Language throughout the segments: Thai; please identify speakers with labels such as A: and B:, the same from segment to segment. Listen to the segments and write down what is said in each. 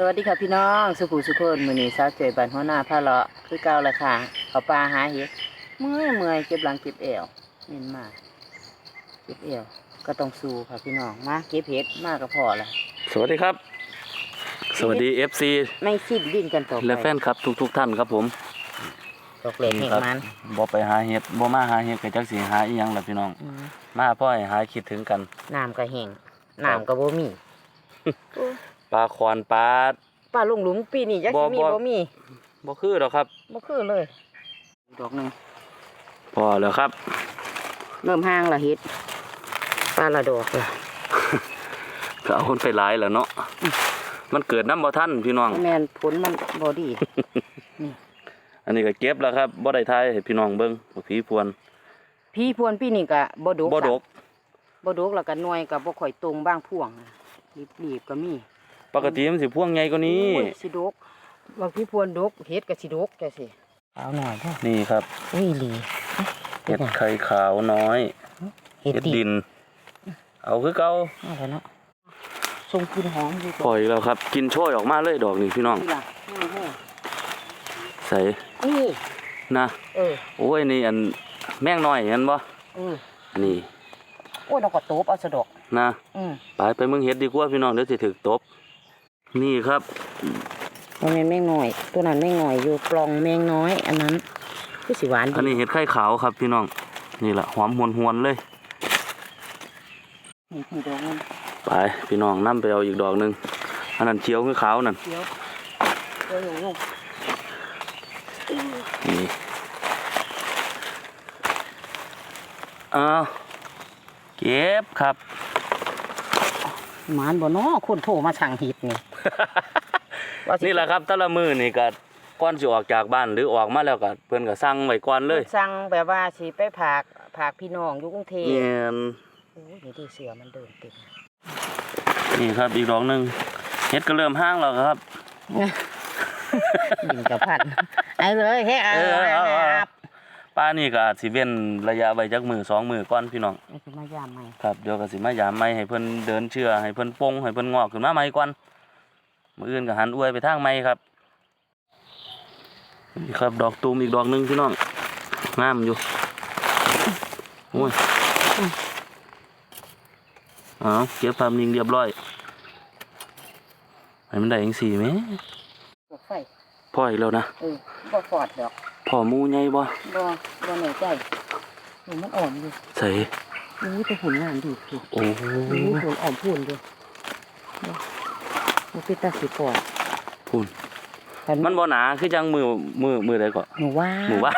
A: สวัสดีค่ะพี่น้องสุขุสุขคนมือนี้สาวเจยบันหัวหน้าพาเลาะคือเก่าละค่ะเขาปลาหาเห็ดเมื่อยเมื่อยเจ็บหลังเจ็บเอวเน้นมากเจ็บเอวก็ต้องสู้ค่ะพี่น้องมาเก็บเห็ดมากก็พอละ
B: สวัสดีครับ สวัสดี FC
A: ไม่สิ้นดิ้นกันต่อไป
B: และแฟนครับทุกๆท่านครับผม
A: ตกเหล็กแห่งมัน
B: บ่ไปหาเห็ดบ่มาหาเห็ดก็จักสิหาอีหยังล่ะพี่น้อง
A: อืม
B: มาพ่อให้หาคิดถึงกัน
A: น้ำก็แห้งน้ำก็บ่มี
B: ปลาคอนปลา
A: ป้าลุงหลุมปีนี้จักสิมี
B: บ่บ่
A: บ่มี
B: บ่คือดอกครับ
A: บ่คือเลย ดอกหนึง
B: พอแล้วครับ
A: เริ่มห่างละเห็ดปลาละดอกละ
B: ก็เอาคนไปหลายแล้วเนาะ มันเกิดน้ำบ่ทันพี่น้อง
A: แม่นผลมันบ่ดี
B: อันนี้ก็เก็บแล้วครับบ่ได้ทายให้พี่น้องเบิ่งบ่ผีพวน
A: พี่พวนพี่นี่ก็บ่ดก
B: บ่ดก
A: บ่ดกแล้วก็หน่วยก็บ่ค่อยตรงบ้างพ่วงนะรีบๆก็มี
B: ปกติมันสิพวงใหญ่กว่านี้
A: โอ้ยสิดกบางพี่พวนดกเฮ็ดก็สิดกจังซี่เอาหน่อยเด้อ
B: นี่ครับ
A: อุ้ยหลี
B: เห็ดไข่ขาวน้อย
A: เฮ็ด
B: เห็ด
A: ดิ
B: ดิน เอาคือเก่า
A: เอาแล้วเนาะทรงกลิ่นหอมดี
B: ปล่อยแล้วครับ กินโชยออกมาเลยดอกนี่พี่น้อง
A: นี่ล่ะแห้ง
B: ใส่
A: ๆนี่
B: นะ
A: เออ
B: โอ้ยนี่อันแม่งน้อยเห็นบ่
A: เออ
B: นี่
A: โอ้ยเราก็โตบเอาสะดอก
B: นะ
A: อืม
B: ไปไปเมืองเฮ็ดดีกว่าพี่น้องเดี๋ยวสิถึกตบ นี่ครับ
A: บ่แม่นแม่งน้อย ตัวนั้นแม่งน้อยอยู่ปล่องแม่งน้อย อันนั้นคือสิหวาน
B: อัน
A: ดี
B: นี้เห็ดไข่ขาวครับพี่น้อง นี่แหละหอมหวนหวนๆเลย
A: นี่นี่ดอกนึง
B: ไปพี่น้องนํไปเอาอีกดอกหนึงอันนั้นเขียวคือขาวนั่น
A: เขียวเขียวอยู่
B: นี่อ้าวเก็บครับ
A: หมานบ่เนาะคนโทรมาสั่งเฮ็ดนี่ ว่าสิ
B: นี่แหละครับแต่ละมือนี่ก็ก่อนสิออกจากบ้านหรือออกมาแล้วก็เพิ่นก็สั่งไว้ก่อนเลย
A: สั่งแบบว่าสิไปผากผากพี่น้องอยู่กรุงเทพ
B: แม่น
A: โอ้ยนี่ดีเสือมันเดินติด
B: นี่ครับอีกดอกหนึงเฮ็ดก็เริ่มห้างแล้วครับ
A: ดินกับพันไอ้เลยเฮ้ยเอา
B: เออเอาเอา
A: ครับ
B: ป้านี่ก็อาจสิเว้นระยะไว้จักมือสองมือก่อนพี่น้อง
A: นี่คือมายามใหม่
B: ครับเดี๋ยวก็สิมายามใหม่ให้เพิ่นเดินเชื่อให้เพิ่นปงให้เพิ่นงอกขึ้นมาใหม่ก่อน มื้ออื่นก็หันอวยไปทางใหม่ครับนี่ครับดอกตูมอีกดอกหนึงพี่น้องงามอยู่โอ้ยเอาเก็บภาพนิ่งเรียบร้อยให้มันได้จังซี่แหม
A: ดอกไฟ
B: พออีกแล้วนะ
A: เออบ่ฟอดดอก
B: พอหมูใหญ่บ่
A: บ่บ่แน่ใจนี่มันอ่อนอยู่
B: ใส่
A: อู้แต่หุ่นงามดีพี่
B: โอ้โห
A: อู้หุ่นอ่อนพุ่นด้วย บ่บ่เป็นตาสิปอด
B: พุ่น
A: คั
B: มันบ่หนาคือจังมือมือมือใดก็
A: หนูว่า
B: หนูว่า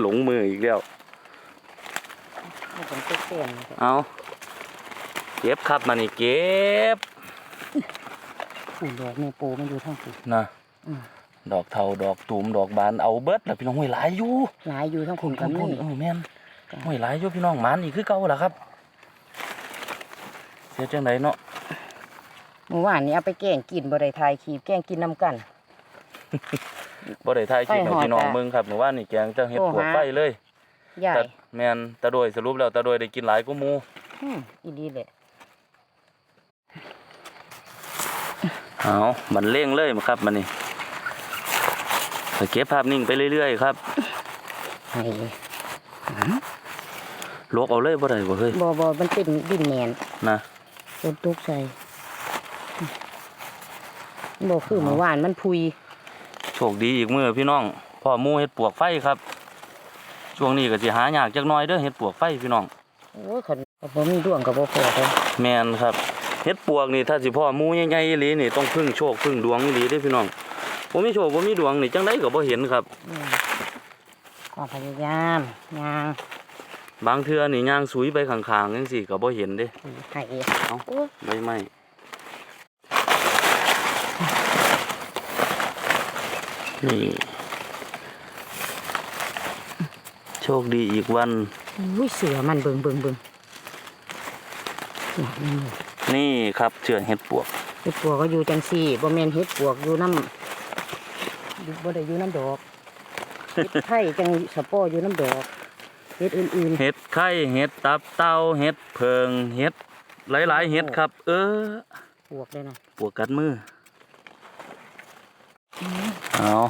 B: หลงมืออีกแล้ว
A: มันเป็นเส้นๆนะครับ
B: เอาเก็บครับมานี่เก็บ
A: หุ่นดอกแม่ปูมันอยู่ทางปู
B: นะ
A: อืม
B: ดอกเทาดอกตูมดอกบานเอาเบิดแล้วพี่น้องห้วยหลายอยู่
A: หลายอยู่ทางคุณกับ
B: พุ่
A: นี่
B: นเออแม่นห้วยหลายอยู่พี่น้องหมันอีกคือเก่าล่ะครับเสียจังไดเนาะ
A: เมื่อวานนี้เอาไปแกงกินบ่ได้ทายขีบแกงกินน้ำกัน
B: บ่ได้ถ่ายคลิป
A: ไฟ
B: ให้
A: หอด
B: พี่น้อง
A: อะ
B: เบิ่งครับเมื่อวานนี่แกงจังเฮ็ด
A: โอ้
B: ปวก
A: หา
B: ไฟเลย
A: ใหญ่
B: แต่แม่นตาโดยสรุปแล้วตาโดยได้กินหลายกว่าหมู่
A: อืมอีดีเลย
B: เอามันเร่งเลยมาครับมันนี่เก็บภาพนิ่งไปเรื่อยๆครับ
A: ให้
B: ลวกเอาเลยบ่ได้บ่เฮ้ย
A: บ่บ่มันเป็นดินแมน
B: นะ
A: ฝนตกใส่ บ่คือเมื่อวานมันพุย
B: โชคดีอีกมื้อพี่น้องพ่อหมู่เฮ็ดปวกไฟครับ ช่วงนี้ก็สิหายากจักหน่อยเด้อเฮ็ดปวกไฟพี่น้อง
A: โอ้ยคนก็บ่มีดวงก็บ่พอเด้อ
B: แม่นครับเฮ็ดปวกนี่ถ้าสิพ่อหมู่ใหญ่ๆอีหลีนี่ต้องพึ่งโชคพึ่งดวงอีหลีเด้อพี่น้องบ่มีโชคบ่มีดวงนี่จังไดก็บ่เห็นครับ
A: อืมความพยายามยาง
B: บางเทื่อนี่ย่างสุยไปข้างๆจังซี่ก็บ่เห็นเด้
A: ให้
B: เอ้า
A: โอ้ย
B: ใบไม้ นี่ โชคดีอีกวัน
A: อุ้ยเสือมันเบิ่งเบิ่งเบิ่งนี่นี่
B: นี่ครับเชื่อเห็ดปวก
A: เฮ็ดปวกก็อยู่จังซี่บ่แม่นเฮ็ดปวกอยู่น้ำอยู่บ่ได้อยู่น้ำดอกเฮ็ดไข่จังสะโปออยู่น้ำดอกเฮ็ดอื่น
B: เห็ดไข่เห็ดตับเต้าเห็ดเพิงเห็ดหลายๆเห็ดครับ เออ
A: ๆปวกเลยนะ
B: ปวกกัดมือ
A: อืม
B: เอา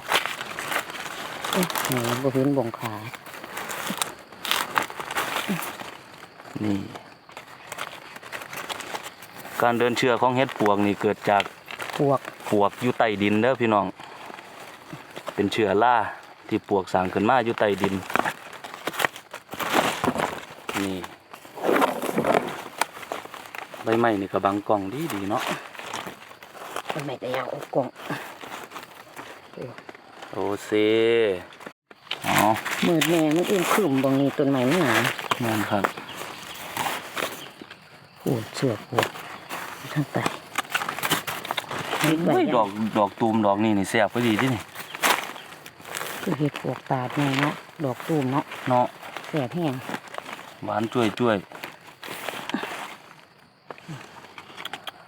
A: เอ๊ะแหมบ่เห็นบ่งขา
B: นี่ การเดินเชือกของเห็ดปวกนี่เกิดจาก
A: ปวก
B: ปวกอยู่ใต้ดินเด้อพี่น้อง เป็นเชื้อราที่ปวกสร้างขึ้นมาอยู่ใต้ดิน นี่ใบไม้นี่ก็บังกล่องดีดีๆเนาะ
A: มันไม่ได้ยาวเอากล่อง
B: โอเซอ๋อ
A: มืดแม่มันเอ็มครึมบางนี้ต้นไม้มันหนา
B: นั่นครับ
A: โอ้เสือกปวกทั้งไตเฮ็ดใบ
B: เฮ้ย
A: ยาง
B: ดอกดอกตูมดอกนี่นี่แซ่บพอดีที่นี่
A: คือเห็ดปวกตาดไงเนาะดอกตูมเนาะ
B: เนาะ
A: แสบแห้ง
B: หวานจ้วยจ้วย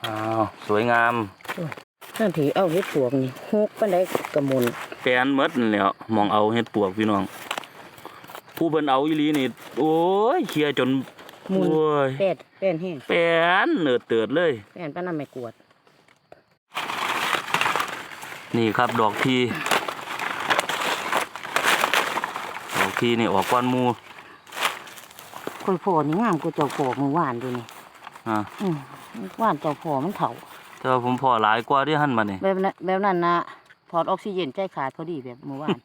B: อ้าวสวยงาม
A: นั่นถือเอาเห็ดปวกนี่ฮกปานใดกระมุน
B: แปลนหมดนั่นแหล้วมองเอาเฮ็ดปวกพี่น้อง ผู้เพิ่นเอาอีหลีนี่โอ้ยเคลียร์จน
A: มุน
B: โอ้ย
A: แป้นแป้นแห้ง
B: แปลนเนิดเติดเลย
A: แป้นป้านน้ำไม่กวด
B: นี่ครับดอกทีดอกทีนี่ออกก้อนหมู
A: ค่อยพอนี่งามกว่าเจ้าพอเมื่อวานดูนี่
B: อะ
A: อืมว่านเจ้าพอมันเถา
B: แต่ว่าผมพอหลายกว่าที่หั่นมานี่
A: แบบนั้นแบบนั้นนะถอดออกซิเจนใจขาดพอดีแบบเมื่อวาน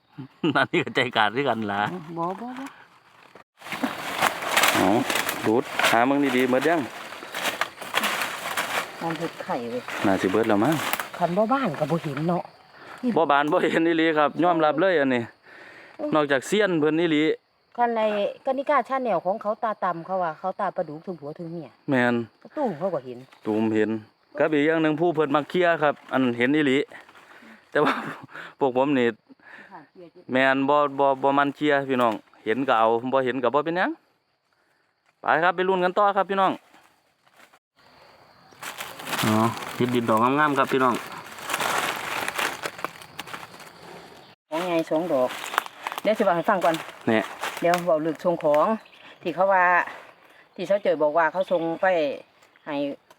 B: นั่นนี่ก็ใจขาดด้วยกันล่ะ
A: บ่บ่บ่
B: เอาดูดหามึงดีๆหมดยัง
A: มันเห็ดไข่เลย
B: น่าสิเบิดแล้วมั้ง
A: คันบ่บ้านก็บ่เห็นเนาะ
B: บ่บานบ่เห็นอีหลีครับยอมรับเลยอันนี้ นอกจากเซียนเพิ่นอีหลี
A: คันในกนิกาชาแนลของเขาตาตำเขาว่าเขาตาประดุกถึงผัวถึงเมีย
B: แม่น
A: กระตู้เขาก็เห็น
B: ตูมเห็น กับอีกอย่างหนึงผู้เพิ่นมักเคลียร์ครับ อันเห็นอีหลีแต่ว่าพวกผมนี่แม่นบ่บ่บ่มันเคลียร์พี่น้อง เห็นก็เอาบ่เห็นก็บ่เป็นหยังไปครับไปลุ้นกันต่อครับพี่น้องอ๋อเฮ็ดดินดอกงามๆครับพี่น้อง
A: ของไงสองดอกเดี๋ยวสิบอกให้ฟังก่อน
B: เนี่ย
A: เดี๋ยวบอกลึกส่งของ ที่เขาว่า ที่เขาเจอบอกว่าเขาส่งไปให้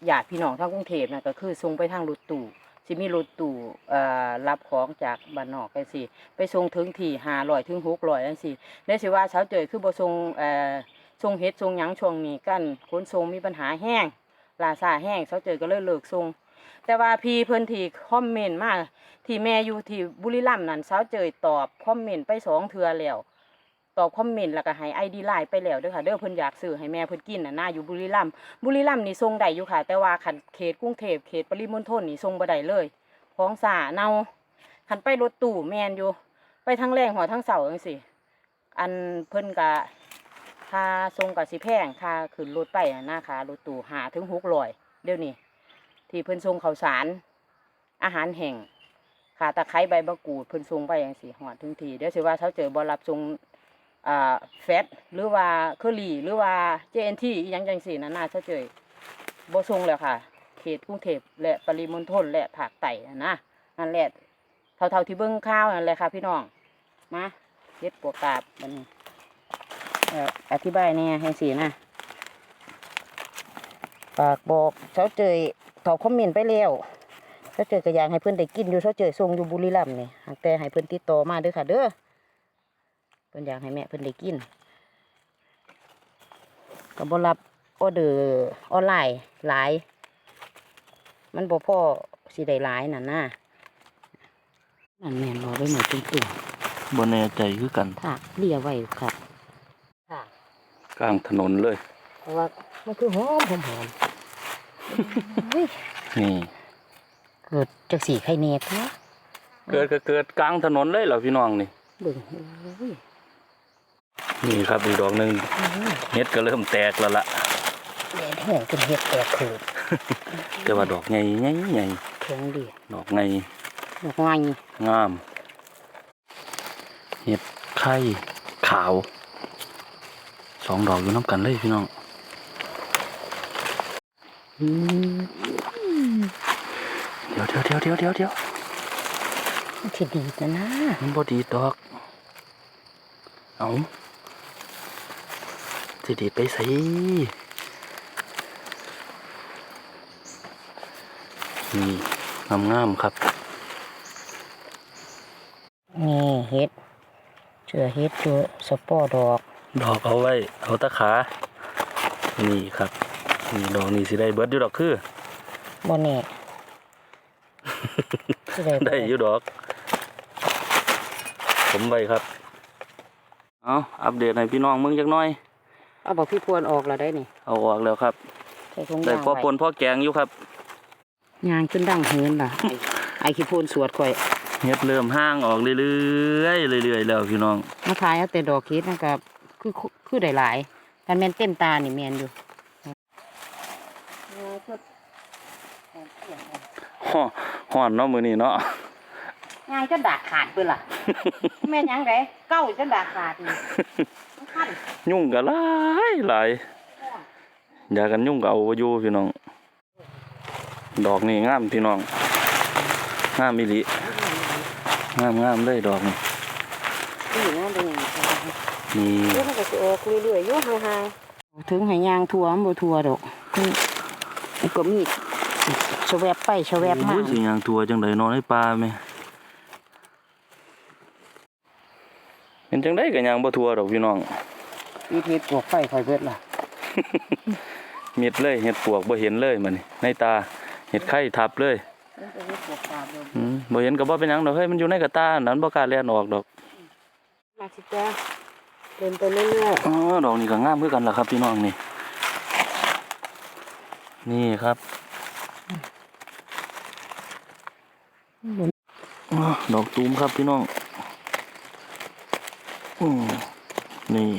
A: ญาติพี่น้องทางกรุงเทพนะก็คือส่งไปทางรถตู้สิมีรถตู้เอ่อรับของจากบ้านนอกไปสิไปส่งถึงที่ห้าร้อยถึงหกร้อยจังซี่ได้สิว่าเช้าเจอคือบ่ส่งเอ่อส่งเฮ็ดส่งหยังช่วงนี้กันขนส่งมีปัญหาแห้งลาซาแห้งเช้าเจอก็เลยเลิกส่งแต่ว่าพี่เพิ่นที่คอมเมนต์มาที่แม่อยู่ที่บุรีรัมย์นั่นเช้าเจอตอบคอมเมนต์ไปสองเทือแล้ว ตอบคอมเมนต์แล้วก็ให้ไอดีไลน์ไปแล้วด้อค่ะเด้อเพิ่นอยากซื้อให้แม่เพิ่นกินน่ะหน้าอยู่บุรีรัมย์บุรีรัมย์นี่ส่งได้อยู่ค่ะ แต่ว่าคันเขตกรุงเทพเขตปริมณฑลนี่ส่งบ่ได้เลยของสาเนาคันไปรถตู้แมนอยู่ ไปทั้งแรงหัวทั้งเสาจังซี่อันเพิ่นก็ค่าส่งก็สิแพงค่าขึ้นรถไปน่ะนะค่ะรถตู้5ถึง600เดี๋ยวนี้ที่เพิ่นส่งข้าวสาร อาหารแห้งค่าตะไคร้ใบมะกรูดเพิ่นส่งไปจังซี่ฮอดถึงทีเดี๋ยวสิว่าเขาเจอบ่รับส่ง อ่าแฟตหรือว่าเคอรี่หรือว่า JNT อหยังจังสี่นั่นน่าจะเจยบ่ทรงแล้วค่ะ เขตกรุงเทพและปริมณฑลและภาคใต้น่ะนะนั่นแหละเท่าๆที่เบิ่งข่าวนั่นแหละค่ะ พี่น้องมาเฮ็ดปวกกาบบันอธิบายแหน่ให้สินะฝากบอกเช้าเจยตอบคอมเมนต์ไปแล้วเช้าเจยก็อยากให้เพิ่อนได้กินอยู่เช้าเจยส่งอยู่บุรีรัมย์นี่หากแต่ให้เพิ่อนติดต่อมาด้อค่ะ เด้อ เพิ่นอยากให้แม่เพิ่นได้กินก็บ่รับออเดอร์ออนไลน์หลาย มันบ่พอสิได้หลายนั่นนะนั่นแม่นบ่ไว้หน่อยตึง
B: บ่แน่ใจคือกัน
A: ๆถ้าเลียไว้ครับค่ะ
B: กลางถนนเลย
A: เพราะว่ามันคือหอมหอมหอมเฮ้ย
B: นี่
A: เกิดจักสีไข่เนตนะ
B: เกิดก็เกิดกลางถนนเลยเหรอพี่น้องนี่
A: เบิ่งโอ้ย
B: นี่ครับอีกดอกหนึ่งเฮ็ดก็เริ่มแตกแล้วล่ะ
A: แดดแห้งจนเห็ดแตกคือ
B: แต่ว่าดอกใหญ่ใหญ่ใหญ่
A: แข็งดี
B: ดอกใหญ่
A: ดอกไม้
B: งามเห็ดไข่ขาวสองดอกอยู่น้ำกันเลยพี่น้อง
A: อืม
B: เดี๋ยวเดี๋ยวเดี๋ยวเดี๋ยวเดี๋ยวเดี๋ยว
A: มันสิดีนะนะ
B: มันบดีดอกเอา สิดีไปใส่นี่งามๆครับ
A: นี่เฮ็ดเจือเฮ็ดเจือสปอร์ดอก
B: ดอกเอาไว้ เอาตะขา นี่ครับ นี่ดอกนี่สิได้เบิดอยู่ดอกคือ
A: บ่แน่สิได้บ่
B: ได้อยู่ดอก ผมไปครับ เอาอัปเดตให้พี่น้องมึงจักหน่อย
A: เอาบอกพี่พวนออกแล้วได้นี่
B: เอาออกแล้วครับ
A: ใส่ถุง
B: ได้
A: ยาง
B: พอ
A: ไว้
B: ปนพ่อแกงอยู่ครับ
A: ยางจนดังเหินล่ะไอ้ไอ้ขี้พูนสวดข่อย
B: เฮ็ดเริ่มห้างออกเรื่อยๆเรื่อยๆแล้วพี่น้อง
A: มาทายเอาแต่ดอกคิดนะครับคือคือได้หลายกันแม่นเต็มตานี่แม่นอยู่
B: ฮ้อฮ้อนเนาะมื้อนี้เนาะ
A: ยางจนดากขาดเพิ่นล่ะ แม่นหยังไดเก้าจนดากขาดนี่มันคัน
B: ยุ่งก็หลายหลายอยากกันยุ่งก็เอาบ่อยู่พี่น้อง ดอกนี่งามพี่น้องงามอีหลีงามงามเลยดอกนี่
A: นี่งามเป็นหยัง
B: นี่
A: เดี๋ยวมันก็สิออกเรื่อยๆอยู่ห่างๆถึงให้ยางทั่วมันบ่ทั่วดอกคือมันก็มีชะแวบไปชะแวบมา
B: โอ้ยสิยางตัวจังไดนอนในป่าแม่ เป็นจังได๋ก็ยางบ่ทั่วดอกพี่น้อง
A: มีเฮ็ดปลวกไฟข่อยเบิดล่ะ
B: มิดเลยเห็ดปวกบ่เห็นเลยมันนี่ในตาเห็ดไข่ทับเลย
A: มันก็เฮ็ดปลวกตามเดิม
B: อืมบ่เห็นก็บ่เป็นหยังดอกเฮ้ยมันอยู่ในกระตานั้นบ่กล้าแล่นออกดอก
A: มาสิจ้าเดินไปเรื่อย
B: อ๋อดอกนี้ก็งามคือกันล่ะครับพี่น้องนี่ นี่ครับ
A: ๆ
B: อ๋อดอกตูมครับพี่น้อง อืมนี่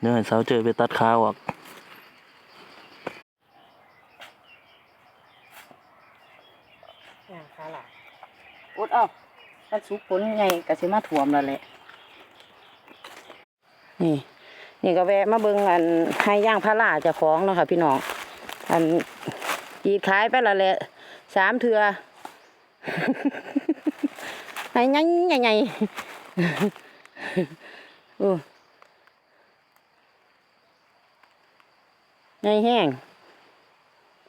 B: เนื้อสาวเจอไปตัดขาออก
A: อย่างค่ะล่ะอุดเอาถ้าสุกผลใหญ่ก็สิมาท่วมแล้วแหละ นี่ นี่ก็แวะมาเบิ่งอันให้ย่างพระลาเจ้าของเนาะค่ะพี่น้อง อันกีดขายไปและแหละสามเทือให้ใหญ่ใหญ่ใหญ่ โอ้ใหญ่แห้ง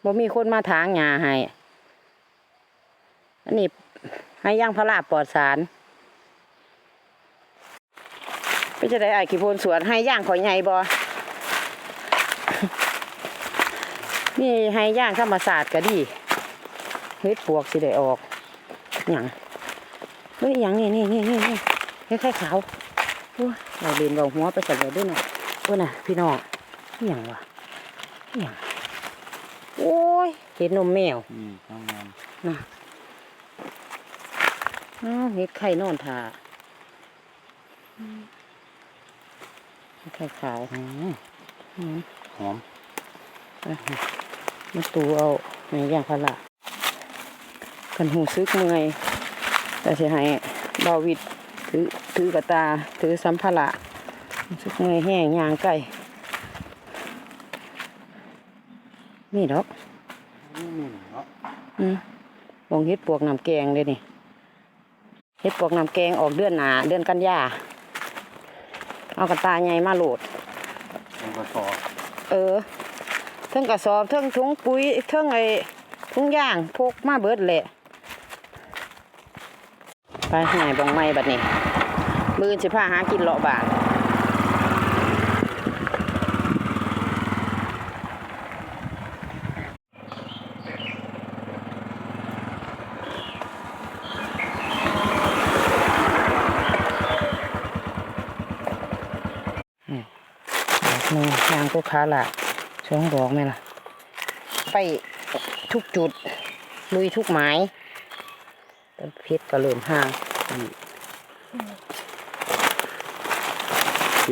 A: บ่มีคนมาถางหญ้าให้ อันนี้ให้ย่างพระลาบปลอดสารไปจะได้ไอ้ขี้โพนสวนให้ย่างขอยใหญ่บ่นี่ให้ย่างธรรมศาสตร์ก็ดีเฮ็ดปวกสิได้ออกหยังเฮ้ยหยังนี่นี่นี่นี่นี่ไข่ขาว เราเรียนเราหัวไปใส่เลยด้วยนะโอ้ยน่ะพี่น้องอิหยังวะอิหยังโอ้ยเห็ดนมแมว
B: นี่งาม
A: นะอ้าวเห็ดไข่นอนทาอืมเฮ็ดไข่ขาวอืมอืม
B: ๆหอม
A: อะมาตูเอาในอย่างพะละกันหูซึกเมื่อยแต่สิให้บาวิด ถือถือกระตา ถือสัมภาระรู้ซึกเมื่อยแห้งยางไก่นี่ดอกอืมลงเฮ็ดปวกน้ำแกงเลยนี่เฮ็ดปวกน้ำแกงออกเดือนหนาเดือนกันยาเอากระตาใหญ่มาโหลด
B: มันก็สอ
A: เออเทิงกระสอบเทิงถุงปุ๋ยเทิงไอ้ถุงย่างพกมาเบิดแหละไปหายบองไม้บัดนี้ มือสิพาหากินเลาะบานดอกหนึ่งยางก็ขาละสองดอกไหมล่ะ ไปทุกจุด ลุยทุกหมายต้นเพชรก็เริ่มห่าง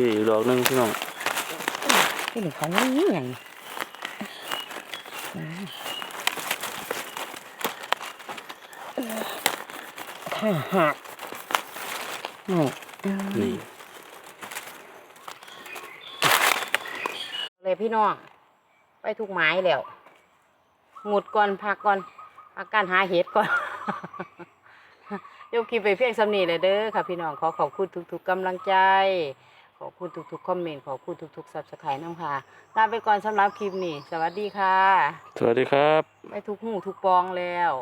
B: พี่อีกดอกหนึงพี่น้อง
A: ที่หนึ่งเขานี่ไงถ้าหักนี่
B: นี่
A: เลยพี่น้อง ไปทุกหมายแล้วหมุดก่อนพักก่อนพัการหาเห็ดก่อนยกคลิปไปเพียงสำนีเลยเด้อค่ะพี่น้องขอขอบคุณทุกๆกำลังใจ ขอบคุณทุกๆคอมเมนต์ขอบคุณทุกๆซับสไครต์น้ำค่ะลาไปก่อนสำหรับคลิปนี้ สวัสดีค่ะ
B: สวัสดีครับ
A: ไปทุกหูทุกปองแล้ว